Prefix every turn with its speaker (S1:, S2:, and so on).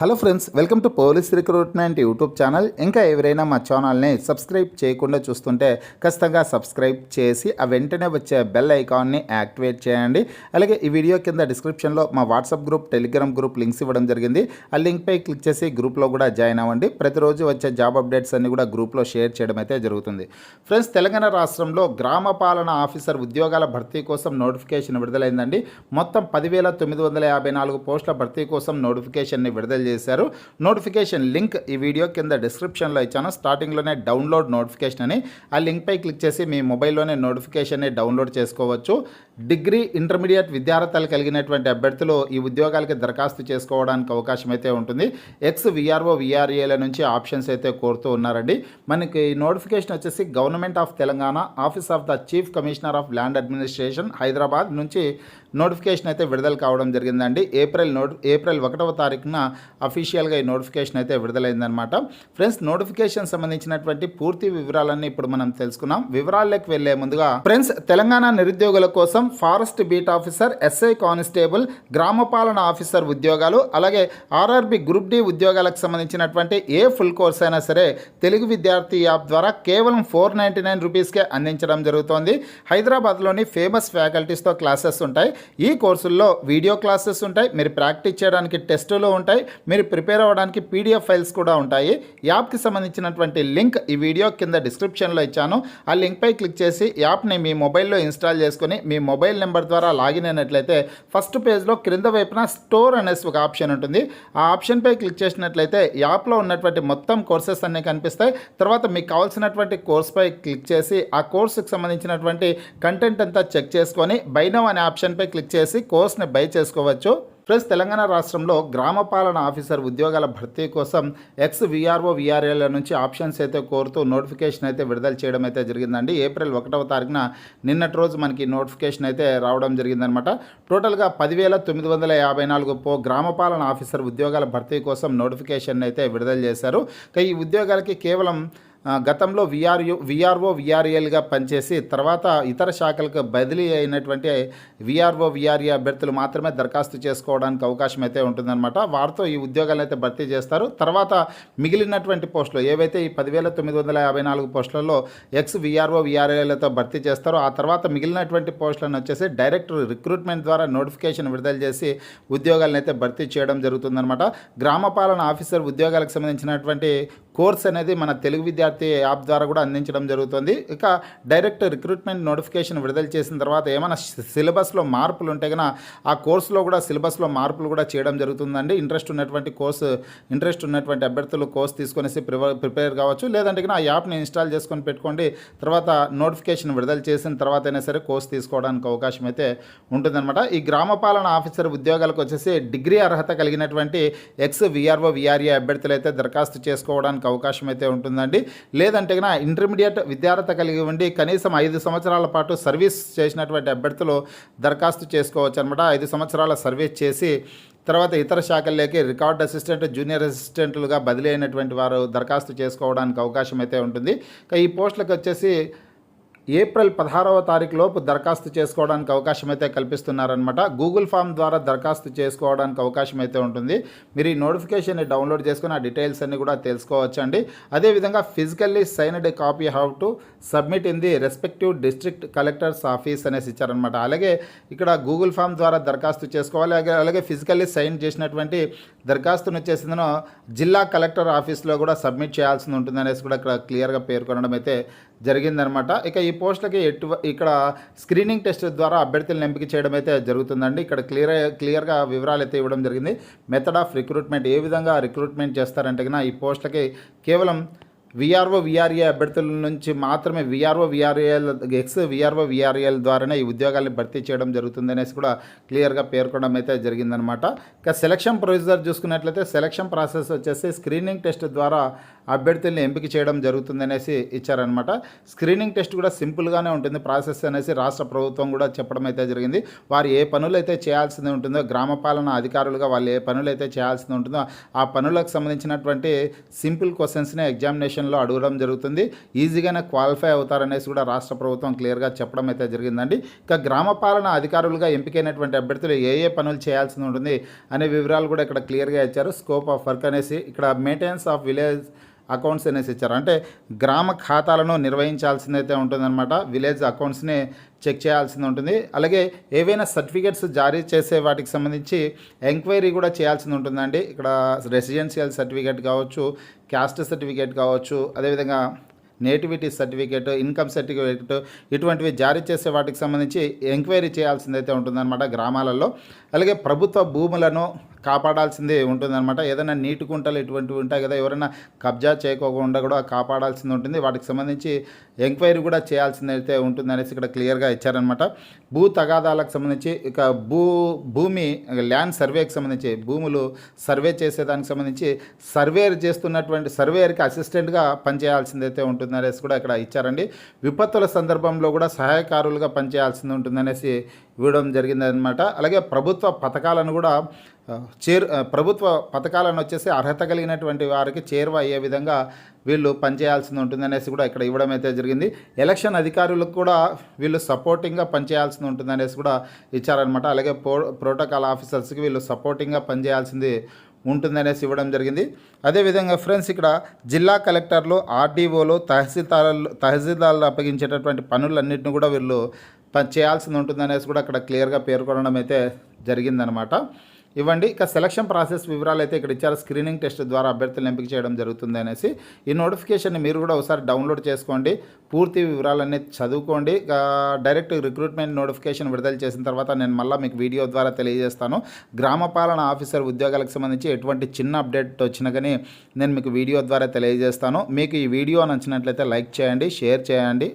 S1: Hello friends welcome to police recruitment YouTube channel ఇంకా ఎవరైనా మా ఛానల్ని సబ్స్క్రైబ్ చేయకుండా చూస్తుంటే ఖచ్చితంగా సబ్స్క్రైబ్ చేసి ఆ వెంటనే వచ్చే బెల్ ఐకాన్ని యాక్టివేట్ చేయండి. అలాగే ఈ వీడియో కింద డిస్క్రిప్షన్లో మా WhatsApp group Telegram group links ఇవ్వడం జరిగింది. ఆ లింక్పై క్లిక్ చేసి గ్రూప్లో కూడా జాయిన్ అవ్వండి. ప్రతిరోజు వచ్చే జాబ్ అప్డేట్స్ అన్ని కూడా గ్రూప్లో షేర్ చేయడం అయితే జరుగుతుంది. ఫ్రెండ్స్ తెలంగాణ రాష్ట్రంలో గ్రామ పాలన ఆఫీసర్ ఉద్యోగాల భర్తీ కోసం నోటిఫికేషన్ విడుదలైందండి. మొత్తం పదివేల తొమ్మిది వందల యాభై నాలుగు పోస్టుల భర్తీ కోసం నోటిఫికేషన్ని విడుదల తెలియజేశారు నోటిఫికేషన్ లింక్ ఈ వీడియో కింద డిస్క్రిప్షన్లో ఇచ్చాను. స్టార్టింగ్లోనే డౌన్లోడ్ నోటిఫికేషన్ అని. ఆ లింక్పై క్లిక్ చేసి మీ మొబైల్లోనే నోటిఫికేషన్ని డౌన్లోడ్ చేసుకోవచ్చు. డిగ్రీ ఇంటర్మీడియట్ విద్యార్హతలు కలిగినటువంటి అభ్యర్థులు ఈ ఉద్యోగాలకి దరఖాస్తు చేసుకోవడానికి అవకాశం అయితే ఉంటుంది. ఎక్స్ విఆర్ఓ విఆర్ఏల నుంచి ఆప్షన్స్ అయితే కోరుతూ ఉన్నారండి. మనకి ఈ నోటిఫికేషన్ వచ్చేసి government of Telangana office of the chief commissioner of land administration Hyderabad నుంచి నోటిఫికేషన్ అయితే విడుదల కావడం జరిగిందండి. ఏప్రిల్ నోట్ ఏప్రిల్ ఒకటవ తారీఖున అఫీషియల్గా ఈ నోటిఫికేషన్ అయితే విడుదలైందనమాట ఫ్రెండ్స్ నోటిఫికేషన్ సంబంధించినటువంటి పూర్తి వివరాలన్నీ ఇప్పుడు మనం తెలుసుకున్నాం. వివరాల్లోకి వెళ్ళే ముందుగా ఫ్రెండ్స్ తెలంగాణ నిరుద్యోగుల కోసం forest beat officer SI constable గ్రామపాలన officer ఉద్యోగాలు అలాగే ఆర్ఆర్బి గ్రూప్ డి ఉద్యోగాలకు సంబంధించినటువంటి ఏ ఫుల్ కోర్స్ అయినా సరే తెలుగు విద్యార్థి యాప్ ద్వారా కేవలం ఫోర్ నైంటీ నైన్ రూపీస్కే అందించడం జరుగుతోంది. హైదరాబాద్లోని ఫేమస్ ఫ్యాకల్టీస్తో క్లాసెస్ ఉంటాయి. ఈ కోర్సుల్లో వీడియో క్లాసెస్ ఉంటాయి మీరు ప్రాక్టీస్ చేయడానికి టెస్టులు ఉంటాయి మీరు ప్రిపేర్ అవ్వడానికి పీడిఎఫ్ ఫైల్స్ కూడా ఉంటాయి. యాప్కి సంబంధించినటువంటి లింక్ ఈ వీడియో కింద డిస్క్రిప్షన్లో ఇచ్చాను. ఆ లింక్పై క్లిక్ చేసి యాప్ని మీ మొబైల్లో ఇన్స్టాల్ చేసుకుని మీ మొబైల్ నెంబర్ ద్వారా లాగిన్ అయినట్లయితే ఫస్ట్ పేజ్లో క్రింద వైపున స్టోర్ అనేసి ఒక ఆప్షన్ ఉంటుంది. ఆ ఆప్షన్పై క్లిక్ చేసినట్లయితే యాప్లో ఉన్నటువంటి మొత్తం కోర్సెస్ అన్నీ కనిపిస్తాయి. తర్వాత మీకు కావాల్సినటువంటి కోర్స్పై క్లిక్ చేసి ఆ కోర్సుకి సంబంధించినటువంటి కంటెంట్ అంతా చెక్ చేసుకొని బైనవ్ అనే ఆప్షన్పై క్లిక్ చేసి కోర్స్ని బై చేసుకోవచ్చు. ప్లస్ తెలంగాణ రాష్ట్రంలో గ్రామ పాలన ఆఫీసర్ ఉద్యోగాల భర్తీ కోసం ఎక్స్ విఆర్ఓ విఆర్ఏల నుంచి ఆప్షన్స్ అయితే కోరుతూ నోటిఫికేషన్ అయితే విడుదల చేయడం అయితే జరిగిందండి. ఏప్రిల్ ఒకటవ తారీఖున నిన్నటి రోజు మనకి నోటిఫికేషన్ అయితే రావడం జరిగిందనమాట టోటల్గా పదివేల తొమ్మిది వందల యాభై నాలుగు పో గ్రామ పాలన ఆఫీసర్ ఉద్యోగాల భర్తీ కోసం నోటిఫికేషన్ అయితే విడుదల చేశారు. ఈ ఉద్యోగాలకి కేవలం గతంలో విఆర్యు విఆర్ఓ విఆర్ఏలుగా పనిచేసి తర్వాత ఇతర శాఖలకు బదిలీ అయినటువంటి విఆర్ఓ విఆర్ఏ అభ్యర్థులు మాత్రమే దరఖాస్తు చేసుకోవడానికి అవకాశం అయితే ఉంటుందన్నమాట. వారితో ఈ ఉద్యోగాలను అయితే భర్తీ చేస్తారు. తర్వాత మిగిలినటువంటి పోస్టులు ఏవైతే ఈ పదివేల తొమ్మిది వందల యాభై నాలుగు పోస్టులలో ఎక్స్ విఆర్ఓ విఆర్ఏలతో భర్తీ చేస్తారో ఆ తర్వాత మిగిలినటువంటి పోస్టులను వచ్చేసి డైరెక్ట్ రిక్రూట్మెంట్ ద్వారా నోటిఫికేషన్ విడుదల చేసి ఉద్యోగాలను అయితే భర్తీ చేయడం జరుగుతుందన్నమాట. గ్రామ పాలన ఆఫీసర్ ఉద్యోగాలకు సంబంధించినటువంటి కోర్స్ అనేది మన తెలుగు విద్యార్థి యాప్ ద్వారా కూడా అందించడం జరుగుతుంది. ఇక డైరెక్ట్ రిక్రూట్మెంట్ నోటిఫికేషన్ విడుదల చేసిన తర్వాత ఏమైనా సిలబస్లో మార్పులు ఉంటే కనుక ఆ కోర్సులో కూడా సిలబస్లో మార్పులు కూడా చేయడం జరుగుతుందండి. ఇంట్రెస్ట్ ఉన్నటువంటి కోర్సు ఇంట్రెస్ట్ ఉన్నటువంటి అభ్యర్థులు కోర్స్ తీసుకొనేసి ప్రిపేర్ కావచ్చు. లేదంటే కనుక ఆ యాప్ని ఇన్స్టాల్ చేసుకొని పెట్టుకోండి. తర్వాత నోటిఫికేషన్ విడుదల చేసిన తర్వాత అయినా సరే కోర్స్ తీసుకోవడానికి అవకాశం అయితే ఉంటుందన్నమాట. ఈ గ్రామ పాలన ఆఫీసర్ ఉద్యోగాలకు వచ్చేసి డిగ్రీ అర్హత కలిగినటువంటి ఎక్స్ విఆర్ఓ విఆర్ఏ అభ్యర్థులు అయితే దరఖాస్తు చేసుకోవడానికి అవకాశం అయితే ఉంటుందండి. లేదంటే కనుక ఇంటర్మీడియట్ విద్యార్హత కలిగి ఉండి కనీసం ఐదు సంవత్సరాల పాటు సర్వీస్ చేసినటువంటి అభ్యర్థులు దరఖాస్తు చేసుకోవచ్చు అనమాట ఐదు సంవత్సరాల సర్వీస్ చేసి తర్వాత ఇతర శాఖల్లోకి రికార్డ్ అసిస్టెంట్ జూనియర్ అసిస్టెంట్లుగా బదిలీ అయినటువంటి వారు దరఖాస్తు చేసుకోవడానికి అవకాశం అయితే ఉంటుంది ఈ పోస్టులకు వచ్చేసి ఏప్రిల్ పదహారవ తారీఖులోపు దరఖాస్తు చేసుకోవడానికి అవకాశం అయితే కల్పిస్తున్నారనమాట గూగుల్ ఫామ్ ద్వారా దరఖాస్తు చేసుకోవడానికి అవకాశం అయితే ఉంటుంది. మీరు ఈ నోటిఫికేషన్ని డౌన్లోడ్ చేసుకుని ఆ డీటెయిల్స్ అన్ని కూడా తెలుసుకోవచ్చండి. అదేవిధంగా physically signed copy how to submit in the respective district collectors office అనేసి ఇచ్చారనమాట అలాగే ఇక్కడ గూగుల్ ఫామ్ ద్వారా దరఖాస్తు చేసుకోవాలి. అలాగే అలాగే ఫిజికల్లీ సైన్ చేసినటువంటి దరఖాస్తును వచ్చేసిందనో జిల్లా కలెక్టర్ ఆఫీస్లో కూడా సబ్మిట్ చేయాల్సి ఉంటుంది అనేసి కూడా ఇక్కడ క్లియర్గా పేర్కొనడం అయితే జరిగిందనమాట. ఇక ఈ పోస్టులకి ఎటు ఇక్కడ స్క్రీనింగ్ టెస్ట్ ద్వారా అభ్యర్థులను ఎంపిక చేయడం అయితే జరుగుతుందండి. ఇక్కడ క్లియర్ క్లియర్గా వివరాలు అయితే ఇవ్వడం జరిగింది. మెథడ్ ఆఫ్ రిక్రూట్మెంట్ ఏ విధంగా రిక్రూట్మెంట్ చేస్తారంటే కన్నా ఈ పోస్టులకి కేవలం విఆర్ఓ విఆర్ఏ అభ్యర్థుల నుంచి మాత్రమే VRO VRAL ex VRO VRAL ద్వారానే ఈ ఉద్యోగాల్ని భర్తీ చేయడం జరుగుతుంది అనేసి కూడా క్లియర్గా పేర్కొనడం అయితే జరిగిందనమాట. ఇక సెలక్షన్ ప్రొసీజర్ చూసుకున్నట్లయితే సెలక్షన్ ప్రాసెస్ వచ్చేసి స్క్రీనింగ్ టెస్ట్ ద్వారా అభ్యర్థుల్ని ఎంపిక చేయడం జరుగుతుందనేసి ఇచ్చారనమాట స్క్రీనింగ్ టెస్ట్ కూడా సింపుల్గానే ఉంటుంది. ప్రాసెస్ అనేసి రాష్ట్ర ప్రభుత్వం కూడా చెప్పడం అయితే జరిగింది. వారు ఏ పనులు అయితే చేయాల్సింది ఉంటుందో గ్రామ పాలన అధికారులుగా వాళ్ళు ఏ పనులు అయితే చేయాల్సింది ఉంటుందో ఆ పనులకు సంబంధించినటువంటి సింపుల్ క్వశ్చన్స్ని ఎగ్జామినేషన్లో అడగడం జరుగుతుంది. ఈజీగానే క్వాలిఫై అవుతారనేసి కూడా రాష్ట్ర ప్రభుత్వం క్లియర్గా చెప్పడం అయితే జరిగిందండి. ఇక గ్రామ పాలన అధికారులుగా ఎంపికైనటువంటి అభ్యర్థులు ఏ ఏ పనులు చేయాల్సి ఉంటుంది అనే వివరాలు కూడా ఇక్కడ క్లియర్గా ఇచ్చారు. స్కోప్ ఆఫ్ వర్క్ అనేసి ఇక్కడ మెయింటెనెన్స్ ఆఫ్ విలేజ్ అకౌంట్స్ అనేసి ఇచ్చారు. అంటే గ్రామ ఖాతాలను నిర్వహించాల్సిందైతే ఉంటుందన్నమాట. విలేజ్ అకౌంట్స్ని చెక్ చేయాల్సింది ఉంటుంది. అలాగే ఏవైనా సర్టిఫికేట్స్ జారీ చేసే వాటికి సంబంధించి ఎంక్వైరీ కూడా చేయాల్సింది ఉంటుందండి. ఇక్కడ రెసిడెన్షియల్ సర్టిఫికేట్ కావచ్చు క్యాస్ట్ సర్టిఫికేట్ కావచ్చు అదేవిధంగా నేటివిటీ సర్టిఫికేట్ ఇన్కమ్ సర్టిఫికేట్ ఇటువంటివి జారీ చేసే వాటికి సంబంధించి ఎంక్వైరీ చేయాల్సిందైతే ఉంటుందన్నమాట గ్రామాలలో. అలాగే ప్రభుత్వ భూములను కాపాడాల్సింది ఉంటుందన్నమాట. ఏదైనా నీటి కుంటలు ఇటువంటివి ఉంటాయి కదా ఎవరైనా కబ్జా చేయకోకుండా కూడా కాపాడాల్సింది ఉంటుంది. వాటికి సంబంధించి ఎంక్వైరీ కూడా చేయాల్సింది అయితే ఉంటుంది అనేసి ఇక్కడ క్లియర్గా ఇచ్చారనమాట భూ తగాదాలకు సంబంధించి ఇక భూ భూమి ల్యాండ్ సర్వేకి సంబంధించి భూములు సర్వే చేసేదానికి సంబంధించి సర్వేర్ చేస్తున్నటువంటి సర్వేయర్కి అసిస్టెంట్గా పనిచేయాల్సింది అయితే ఉంటుంది అనేసి కూడా ఇక్కడ ఇచ్చారండి. విపత్తుల సందర్భంలో కూడా సహాయకారులుగా పనిచేయాల్సింది ఉంటుందనేసి ఇవ్వడం జరిగిందనమాట అలాగే ప్రభుత్వ పథకాలను కూడా చేరు ప్రభుత్వ పథకాలను వచ్చేసి అర్హత కలిగినటువంటి వారికి చేరువ అయ్యే విధంగా వీళ్ళు పనిచేయాల్సింది ఉంటుందనేసి కూడా ఇక్కడ ఇవ్వడం అయితే జరిగింది. ఎలక్షన్ అధికారులకు కూడా వీళ్ళు సపోర్టింగ్గా పనిచేయాల్సింది ఉంటుందనేసి కూడా ఇచ్చారనమాట అలాగే ప్రో ప్రోటోకాల్ ఆఫీసర్స్కి వీళ్ళు సపోర్టింగ్గా పనిచేయాల్సింది ఉంటుందనేసి ఇవ్వడం జరిగింది. అదేవిధంగా ఫ్రెండ్స్ ఇక్కడ జిల్లా కలెక్టర్లు ఆర్డీఓలు తహసీల్దారులు తహసీల్దారులు అప్పగించేటటువంటి పనులన్నింటిని కూడా వీళ్ళు ప- చేయాల్సింది ఉంటుందనేసి కూడా అక్కడ క్లియర్గా పేర్కొనడం అయితే జరిగిందనమాట ఇవ్వండి. ఇక సెలక్షన్ ప్రాసెస్ వివరాలు అయితే ఇక్కడ ఇచ్చారు. స్క్రీనింగ్ టెస్ట్ ద్వారా అభ్యర్థులను ఎంపిక చేయడం జరుగుతుంది అనేసి ఈ నోటిఫికేషన్ని మీరు కూడా ఒకసారి డౌన్లోడ్ చేసుకోండి. పూర్తి వివరాలన్నీ చదువుకోండి. డైరెక్ట్ రిక్రూట్మెంట్ నోటిఫికేషన్ విడుదల చేసిన తర్వాత నేను మళ్ళీ మీకు వీడియో ద్వారా తెలియజేస్తాను. గ్రామ పాలన ఆఫీసర్ ఉద్యోగాలకు సంబంధించి ఎటువంటి చిన్న అప్డేట్ వచ్చినా కానీ నేను మీకు వీడియో ద్వారా తెలియజేస్తాను. మీకు ఈ వీడియో నచ్చినట్లయితే లైక్ చేయండి షేర్ చేయండి.